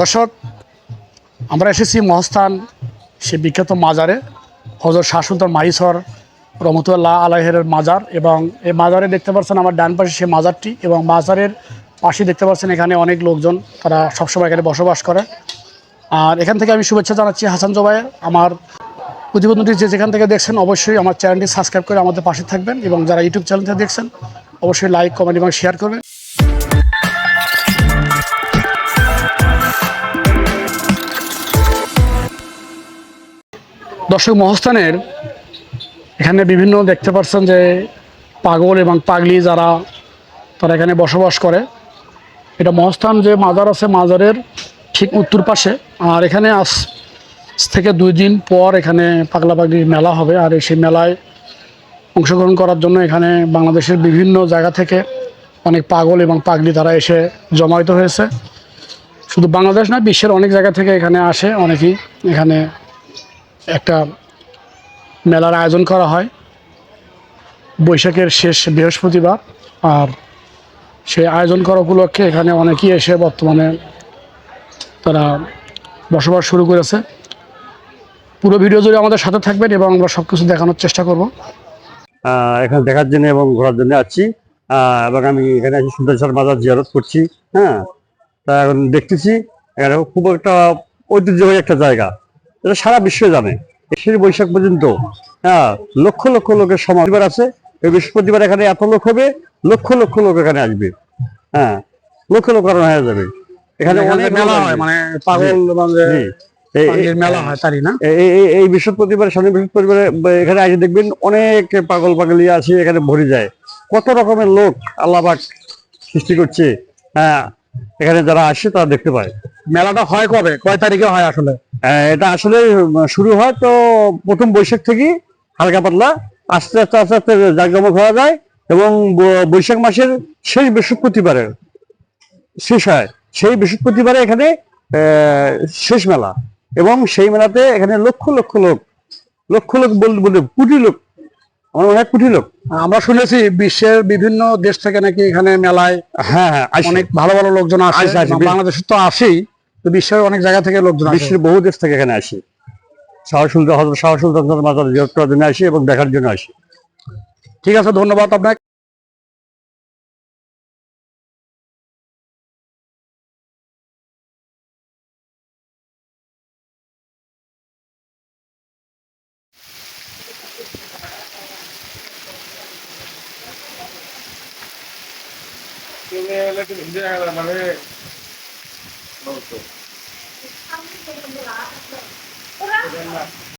দর্শক আমরা এসেছি মহস্থান সে বিখ্যাত মাজারে। হজর শাহ সুলতান মাইসর রহমতুল্লাহ আলাহের মাজার এবং এই মাজারে দেখতে পাচ্ছেন আমার ডান পাশে সেই মাজারটি এবং মাজারের পাশে দেখতে পাচ্ছেন এখানে অনেক লোকজন, তারা সবসময় এখানে বসবাস করে। আর এখান থেকে আমি শুভেচ্ছা জানাচ্ছি হাসান জবাইয়ের আমার প্রতিবন্ধী যে যেখান থেকে দেখছেন অবশ্যই আমার চ্যানেলটি সাবস্ক্রাইব করে আমাদের পাশে থাকবেন এবং যারা ইউটিউব চ্যানেল থেকে দেখছেন, অবশ্যই লাইক, কমেন্ট এবং শেয়ার করবেন। দর্শক মহস্থানের এখানে বিভিন্ন দেখতে পাচ্ছেন যে পাগল এবং পাগলি যারা, তারা এখানে বসবাস করে। এটা মহস্থান যে মাজার আছে, মাজারের ঠিক উত্তর পাশে। আর এখানে আজ থেকে দুই দিন পর এখানে পাগলা পাগলির মেলা হবে। আর এই সেই মেলায় অংশগ্রহণ করার জন্য এখানে বাংলাদেশের বিভিন্ন জায়গা থেকে অনেক পাগল এবং পাগলি তারা এসে জমায়িত হয়েছে। শুধু বাংলাদেশ না বিশ্বের অনেক জায়গা থেকে এখানে আসে। অনেকেই এখানে একটা মেলার আয়োজন করা হয়। বৈশাখের শেষ বৃহস্পতিবার। আর সেই আয়োজন করা উপলক্ষে এখানে অনেকেই এসে বর্তমানে তারা বসবাস শুরু করেছে। পুরো ভিডিও জুড়ে আমাদের সাথে থাকবেন এবং আমরা সব কিছু দেখানোর চেষ্টা করব। এখানে দেখার জন্য এবং ঘোরার জন্য আছি। এবং আমি এখানে আছি সুন্দরসর মাজার জিয়ারত করছি হ্যাঁ? তা এখন দেখতেছি, এখানে খুব একটা ঐতিহ্যবাহী একটা জায়গা। এটা সারা বিশ্ব জানে। শেষ বৈশাখ পর্যন্ত হ্যাঁ লক্ষ লক্ষ লোকের সমাবেশ আছে। এই বৃহস্পতিবার এখানে এত লোক হবে লক্ষ লক্ষ লোক এখানে আসবে। হ্যাঁ লক্ষ লক্ষ রান্না হয়ে যাবে। এখানে অনেক মেলা হয় মানে পাগল এবং এই- বৃহস্পতিবার বৃহস্পতিবারে এখানে আগে দেখবেন অনেক পাগল পাগলি আছে এখানে ভরে যায়। কত রকমের লোক আল্লাহবাক সৃষ্টি করছে। হ্যাঁ এখানে যারা আসে তারা দেখতে পায়। মেলাটা হয় কবে? কয় তারিখে হয় আসলে? এটা আসলে শুরু হয় তো প্রথম বৈশাখ থেকে হালকা পাতলা। আস্তে আস্তে আস্তে আস্তে জাঁকজমক হওয়া যায় এবং বৈশাখ মাসের শেষ বৃহস্পতিবারে শেষ হয়। সেই বৃহস্পতিবারে এখানে আহ, শেষ মেলা এবং সেই মেলাতে এখানে লক্ষ লক্ষ লোক লক্ষ লোক বলতে বলতে কোটি লোক আমার অনেক হয় কোটি লোক আমরা শুনেছি বিশ্বের বিভিন্ন দেশ থেকে নাকি এখানে মেলায় হ্যাঁ হ্যাঁ। অনেক ভালো ভালো লোকজন আসে। বাংলাদেশের তো আসেই তো বিশ্বের অনেক জায়গা থেকে লোকজন বিশ্বের বহু দেশ থেকে এখানে আসি। শাহ সুলতান হজরত শাহ সুলতান জন্য আসি এবং দেখার জন্য আসি। ঠিক আছে ধন্যবাদ আপনাকে। মানে